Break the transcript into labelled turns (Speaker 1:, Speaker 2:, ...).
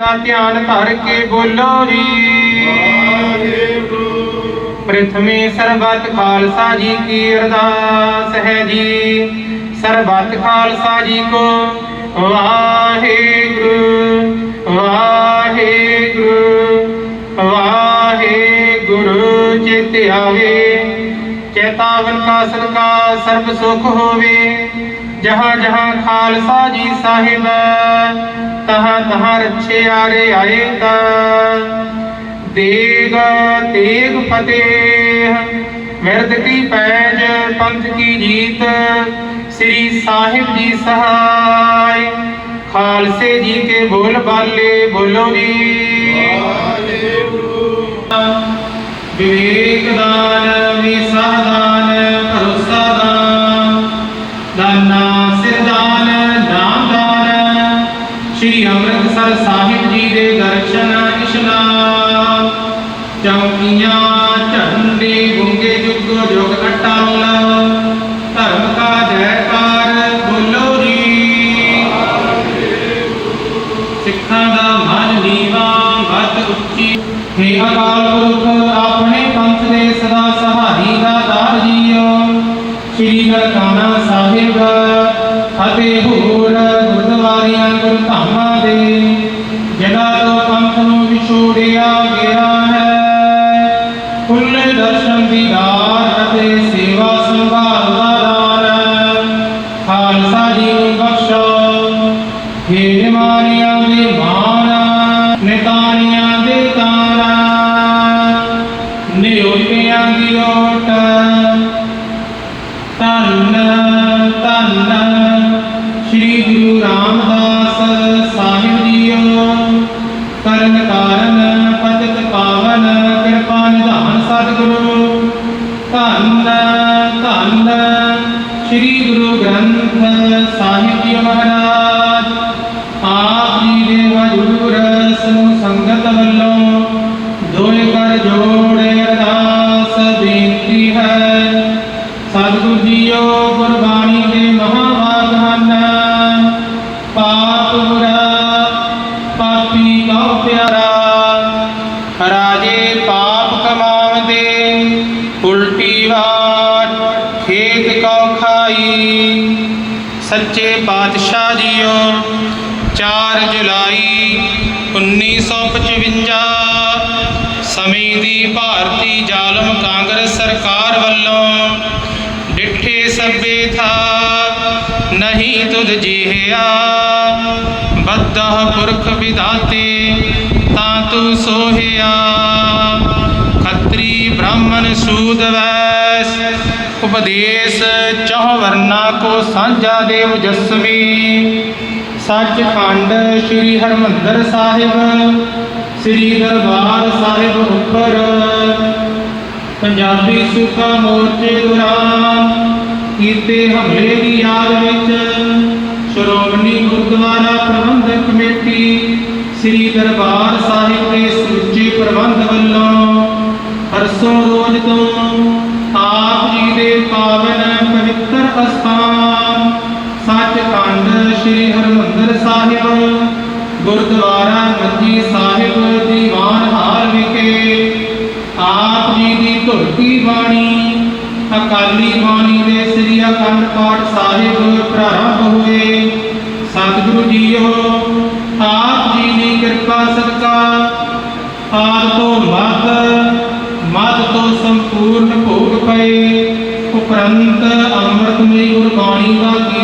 Speaker 1: ਦਾ ਧਿਆਨ ਧਰ ਕੇ ਬੋਲੋ ਜੀ। ਪ੍ਰਥਮੇ ਸਰਬਤ ਖਾਲਸਾ ਜੀ ਕੀ ਅਰਦਾਸ ਹੈ ਜੀ। ਸਰਬਤ ਖਾਲਸਾ ਜੀ ਕੋ ਵਾਹਿਗੁਰੂ ਵਾਹਿਗੁਰੂ ਵਾਹਿਗੁਰੂ ਚਿਤ ਆਵੇ। ਚੇਤਾਵਨ ਕਾ ਸਦਕਾ ਸਰਬ ਸੁਖ ਹੋਵੇ। ਜਹਾਂ ਜਹਾਂ ਖਾਲਸਾ ਜੀ ਸਾਹਿਬ ਤਹਾਂ ਤਹਾਂ ਰੱਛੇ ਆਰੇ ਆਏ ਤਾਂ ਦੇਗ ਤੇਗ ਫਤਿਹ। ਮਿਰਦ ਕੀ ਪੈਜ ਪੰਥ ਕੀ ਜੀਤ। ਸ੍ਰੀ ਸਾਹਿਬ ਜੀ ਸਹਾਇ। ਖਾਲਸੇ ਜੀ ਕੇ ਬੋਲ ਬਾਲੇ ਬੋਲੋ ਜੀ। ਵਿਵੇਕ ਦਾਨ ਵਿਸਾਦਾਨ ਭਰੋਸਾ ਦਾਨ। ਦਾਨਾ ਸਿਰਦਾਨ ਸ਼੍ਰੀ ਅੰਮ੍ਰਿਤਸਰ ਸਾਹਿਬ ਜੀ ਦੇ ਦਰਸ਼ਨ ਇਸ਼ਨਾਨ। ਚੌਕੀਆਂ, ਝੰਡੇ, ਗੁੰਗੇ, ਜੁਗ ਜੁਗ ਅਟਲ ਧਰਮ ਕਾ ਜੈਕਾਰ, ਬੋਲੋ ਜੀ। ਸਿੱਖਾਂ ਦਾ ਮਨ ਨੀਵਾ ਮਤ ਉੱਚੀ। ਹੇ ਅਕਾਲ ਪੁਰਖ ਨਿਉਟਿਆਂ ਦੀ ਓਟ ਧੰਨ ਧੰਨ ਸ੍ਰੀ ਗੁਰੂ ਰਾਮਦਾਸ ਸਾਹਿਬ ਜੀਓ ਕਰਨ ਕਾਰਨ ਪਤਿਤ ਪਾਵਨ ਕਿਰਪਾ ਨਿਧਾਨ ਸਤਿਗੁਰੂ ਧੰਨ ਧੰਨ ਸ੍ਰੀ ਗੁਰੂ ਗ੍ਰੰਥ ਸਾਹਿਬ ਜੀ ਮਹਾਰਾਜ ਆਪ ਕਉ ਸੱਚੇ ਪਾਤਸ਼ਾਹ ਜੀਓ 4 ਜੁਲਾਈ 1955 ਸਮੇਂ ਦੀ ਭਾਰਤੀ ਜ਼ਾਲਮ ਕਾਂਗਰਸ ਸਰਕਾਰ ਵੱਲੋਂ ਡਿੱਠੇ ਸਭੇ ਥਾ, ਨਹੀਂ ਤੁਧ ਜੀਹਿਆ, ਬੱਧਾ ਪੁਰਖ ਵਿਦਾਤੇ ਤਾਂ ਤੂੰ ਸੋਹਿਆ। ਖੱਤਰੀ ਬ੍ਰਾਹਮਣ ਸੂਦ ਵੈਸ ਉਪਦੇਸ਼ ਚਹੁ ਵਰਨਾ ਕੋ ਸਾਂਝਾ ਦੇਵ ਜਸਵੀ ਸੱਚਖੰਡ ਸ੍ਰੀ ਹਰਮੰਦਰ ਸਾਹਿਬ, ਸ੍ਰੀ ਦਰਬਾਰ ਸਾਹਿਬ ਉੱਪਰ। ਪੰਜਾਬੀ ਸੂਖਾ ਮੋਰਚੇ ਦੌਰਾਨ ਕੀਤੇ ਹਮਲੇ ਦੀ ਯਾਦ ਵਿੱਚ ਸ਼੍ਰੋਮਣੀ ਗੁਰਦੁਆਰਾ ਪ੍ਰਬੰਧਕ ਕਮੇਟੀ, ਸ੍ਰੀ ਦਰਬਾਰ ਸਾਹਿਬ ਦੇ ਸੁੱਚੇ ਪ੍ਰਬੰਧ ਵੱਲੋਂ ਪਰਸੋਂ ਰੋਜ਼ ਤੋਂ ਅਸਥਾਨ ਸੱਚਖੰਡ ਸ੍ਰੀ ਹਰਮੰਦਰ ਸਾਹਿਬ, ਗੁਰਦੁਆਰਾ ਮੰਜੀ ਸਾਹਿਬ ਦੀਵਾਨ ਹਾਲ ਵਿਖੇ ਆਪ ਜੀ ਦੀ ਧੁਰਤੀ ਬਾਣੀ, ਅਕਾਲੀ ਬਾਣੀ ਦੇ ਸ੍ਰੀ ਅਖੰਡ ਪਾਠ ਸਾਹਿਬ ਪ੍ਰਾਰੰਭ ਹੋਏ। ਸਤਿਗੁਰੂ ਜੀਓ, ਆਪ ਜੀ ਦੀ ਕਿਰਪਾ ਸਦਕਾ ਆਦ ਤੋਂ ਮੱਧ संत अमृत में गुरबाणी का